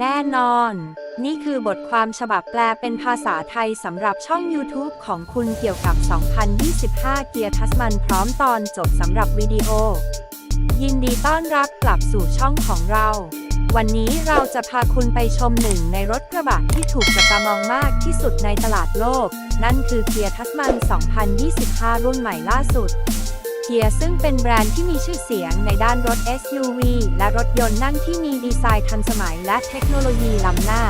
แน่นอน นี่คือบทความฉบับแปลเป็นภาษาไทยสำหรับช่อง YouTube ของคุณเกี่ยวกับ 2025 เกียร์ทัสมันพร้อมตอนจบสำหรับวิดีโอ ยินดีต้อนรับกลับสู่ช่องของเรา วันนี้เราจะพาคุณไปชมหนึ่งในรถกระบะที่ถูกจับตามองมากที่สุดในตลาดโลก นั่นคือเกียร์ทัสมัน 2025 รุ่นใหม่ล่าสุด เกียร์ซึ่งเป็นแบรนด์ที่มีชื่อเสียงในด้านรถ SUV และรถยนต์นั่งที่มีดีไซน์ทันสมัยและเทคโนโลยีล้ำหน้า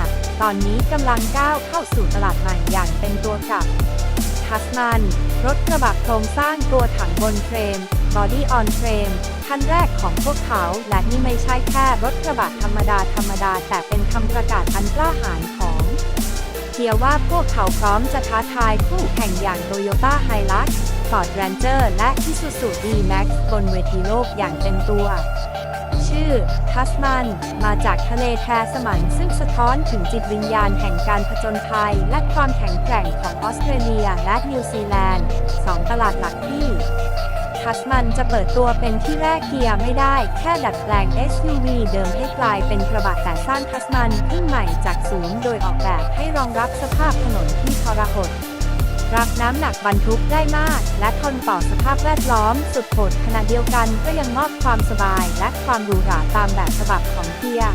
ตอนนี้กำลังก้าวเข้าสู่ตลาดใหม่อย่างเป็นตัวกับทัสมัน รถกระบะโครงสร้างตัวถังบนเฟรม Body on Frame คันแรกของพวกเขาและนี่ไม่ใช่แค่รถกระบะธรรมดาธรรมดา แต่เป็นคำประกาศอันกล้าหาญของเพียร์ว่าพวกเขาพร้อมจะท้าทายคู่แข่งอย่าง Toyota Hilux Ford Ranger และ Isuzu D-Max บนเวทีโลกอย่างเต็มตัว ชื่อ ทัสมัน มาจากทะเลแทสมันซึ่งสะท้อนถึงจิตวิญญาณแห่งการผจญภัย และความแข็งแกร่งของออสเตรเลียและนิวซีแลนด์สองตลาดหลักที่ทัสมันจะเปิดตัวเป็นที่แรกเกียร์ไม่ได้ แค่ดัดแปลง SUV เดิมให้กลายเป็นกระบะแต่สร้างทัสมันขึ้นใหม่จากศูนย์โดยออกแบบให้รองรับสภาพถนนที่ทรหด รับน้ำหนักบรรทุกได้มาก และทนต่อสภาพแวดล้อมสุดโหดขณะเดียวกันก็ยังมอบความสบายและความหรูหราตามแบบฉบับของเกียร์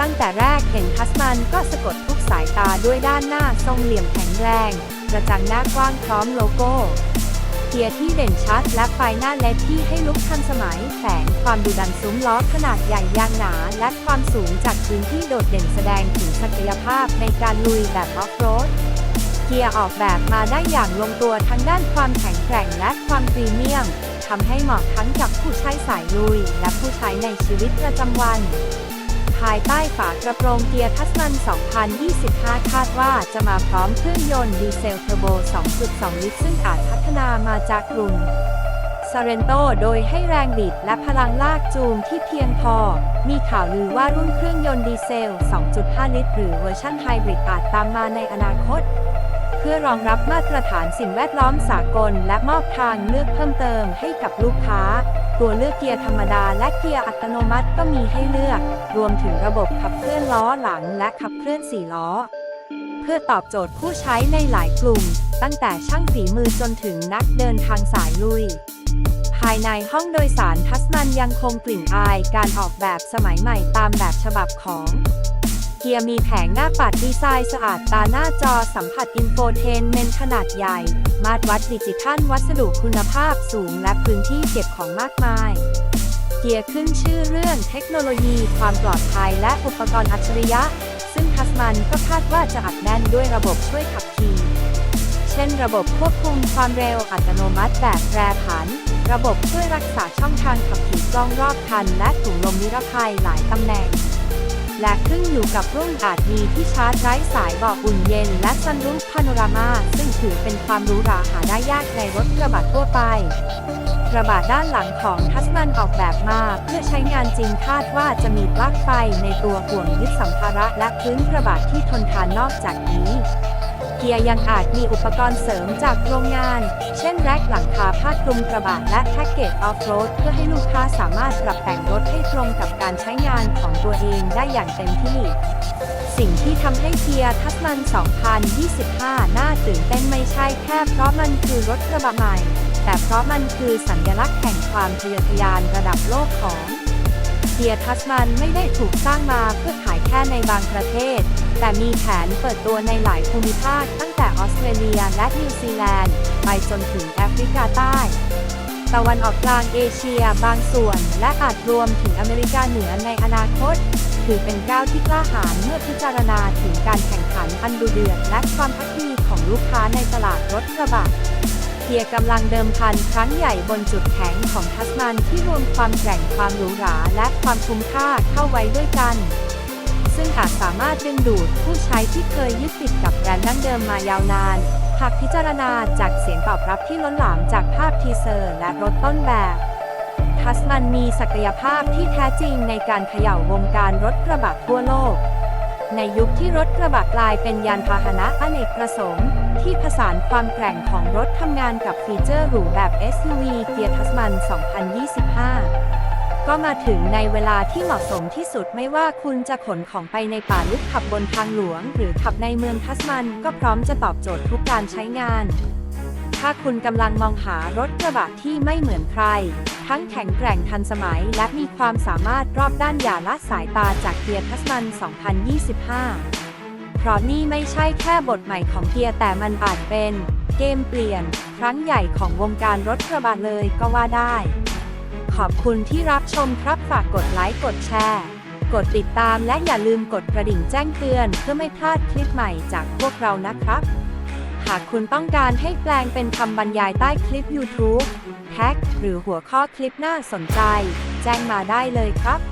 ตั้งแต่แรกเห็นทัสมันก็สะกดทุกสายตาด้วยด้านหน้าทรงเหลี่ยมแข็งแรงกระจังหน้ากว้างพร้อมโลโก้เกียร์ที่เด่นชัดและไฟหน้าเลดที่ให้ลุกทันสมัยแฝงความดุดันซุ้มล้อขนาดใหญ่ยางหนา และความสูงจากพื้นที่โดดเด่นแสดงถึงศักยภาพในการลุยแบบออฟโรด กียร์ออกแบบมาได้อย่างลงตัวทั้งด้านความแข็งแกร่งและความพรีเมียมทำให้เหมาะทั้งกับผู้ใช้สายลุย และผู้ใช้ในชีวิตประจำวัน ภายใต้ฝากระโปรงเกียร์ทัสมัน 2025 คาดว่าจะมาพร้อมเครื่องยนต์ดีเซลเทอร์โบ 2.2 ลิตร ซึ่งอาจพัฒนามาจากรุ่น s เรนโตโดยให้แรงบิดและพลังลากจูงที่เพียงพอ มีข่าวลือว่ารุ่นเครื่องยนต์ดีเซล 2.5 ลิตร หรือเวอร์ชันไฮบริดอาจตามมาในอนาคต เพื่อรองรับมาตรฐานสิ่งแวดล้อมสากล และมอบทางเลือกเพิ่มเติมให้กับลูกค้า ตัวเลือกเกียร์ธรรมดาและเกียร์อัตโนมัติก็มีให้เลือก รวมถึงระบบขับเคลื่อนล้อหลังและขับเคลื่อนสี่ล้อ เพื่อตอบโจทย์ผู้ใช้ในหลายกลุ่ม ตั้งแต่ช่างฝีมือจนถึงนักเดินทางสายลุยภายในห้องโดยสารทัสมันยังคงกลิ่นอายการออกแบบสมัยใหม่ตามแบบฉบับของ เกียร์มีแผงหน้าปัดดีไซน์สะอาดตาหน้าจอสัมผัสอินโฟเทนเมนต์ขนาดใหญ่ มาตรวัดดิจิทัลวัสดุคุณภาพสูงและพื้นที่เก็บของมากมาย เกียร์ขึ้นชื่อเรื่องเทคโนโลยี ความปลอดภัยและอุปกรณ์อัจฉริยะ ซึ่งทัสมันก็คาดว่าจะอัดแน่นด้วยระบบช่วยขับขี่เช่น ระบบควบคุมความเร็วอัตโนมัติแบบแปรผัน ระบบช่วยรักษาช่องทางขับขี่กล้องรอบคัน และถุงลมนิรภัยหลายตำแหน่ง และขึ้นอยู่กับรุ่นอาจมีที่ชาร์จไร้สายเบาะอุ่นเย็น และซันรูฟพาโนรามา ซึ่งถือเป็นความรู้ราหาได้ยากในรถกระบะทั่วไปกระบะด้านหลังของทัสมันออกแบบมาเพื่อใช้งานจริงคาดว่าจะมีปลั๊กไฟในตัวห่วงยึดสัมภาระและพื้นกระบะที่ทนทานนอกจากนี้ เกียร์ยังอาจมีอุปกรณ์เสริมจากโรงงาน เช่นแร็กหลังคาผ้าคลุมกระบะและแพ็กเกจออฟโรดเพื่อให้ลูกค้าสามารถปรับแต่งรถให้ตรงกับการใช้งานของตัวเองได้อย่างเต็มที่ สิ่งที่ทำให้เกียร์ทัสมัน 2025 น่าตื่นเต้นไม่ใช่แค่เพราะมันคือรถกระบะใหม่ แต่เพราะมันคือสัญลักษณ์แห่งความทะเยอทะยานระดับโลกของ เกียทัสมันไม่ได้ถูกสร้างมาเพื่อขายแค่ในบางประเทศ แต่มีแผนเปิดตัวในหลายภูมิภาคตั้งแต่ออสเตรเลียและนิวซีแลนด์ ไปจนถึงแอฟริกาใต้ ตะวันออกกลางเอเชียบางส่วน และอาจรวมถึงอเมริกาเหนือในอนาคต ถือเป็นก้าวที่กล้าหาญเมื่อพิจารณาถึงการแข่งขันอันดุเดือดและความพักดีของลูกค้าในตลาดรถกระบะ เกียร์กำลังเดิมพันครั้งใหญ่บนจุดแข็งของทัสมันที่รวมความแกร่งความหรูหราและความคุ้มค่าเข้าไว้ด้วยกัน ซึ่งอาจสามารถดึงดูดผู้ใช้ที่เคยยึดติดกับแบรนด์ดั้งเดิมมายาวนาน หากพิจารณาจากเสียงตอบรับที่ล้นหลามจากภาพทีเซอร์และรถต้นแบบทัสมันมีศักยภาพที่แท้จริงในการเขย่าวงการรถกระบะทั่วโลก ในยุคที่รถกระบะกลายเป็นยานพาหนะอเนกประสงค์ ที่ผสานความแกร่งของรถทำงานกับฟีเจอร์หรูแบบ SUV เกียร์ทัสมัน 2025 ก็มาถึงในเวลาที่เหมาะสมที่สุดไม่ว่าคุณจะขนของไปในป่าลึกขับบนทางหลวง หรือขับในเมืองทัสมันก็พร้อมจะตอบโจทย์ทุกการใช้งาน ถ้าคุณกำลังมองหารถกระบะที่ไม่เหมือนใคร ทั้งแข็งแกร่งทันสมัยและมีความสามารถรอบด้านอย่าละสายตาจากเกียร์ทัสมัน 2025 เพราะนี่ไม่ใช่แค่บทใหม่ของเกียร์แต่มันอาจเป็นเกมเปลี่ยน ครั้งใหญ่ของวงการรถกระบะเลยก็ว่าได้ ขอบคุณที่รับชมครับฝากกดไลค์กดแชร์ กดติดตามและอย่าลืมกดกระดิ่งแจ้งเตือนเพื่อไม่พลาดคลิปใหม่จากพวกเรานะครับ หากคุณต้องการให้แปลงเป็นคำบรรยายใต้คลิป YouTube แท็กหรือหัวข้อคลิปน่าสนใจ แจ้งมาได้เลยครับ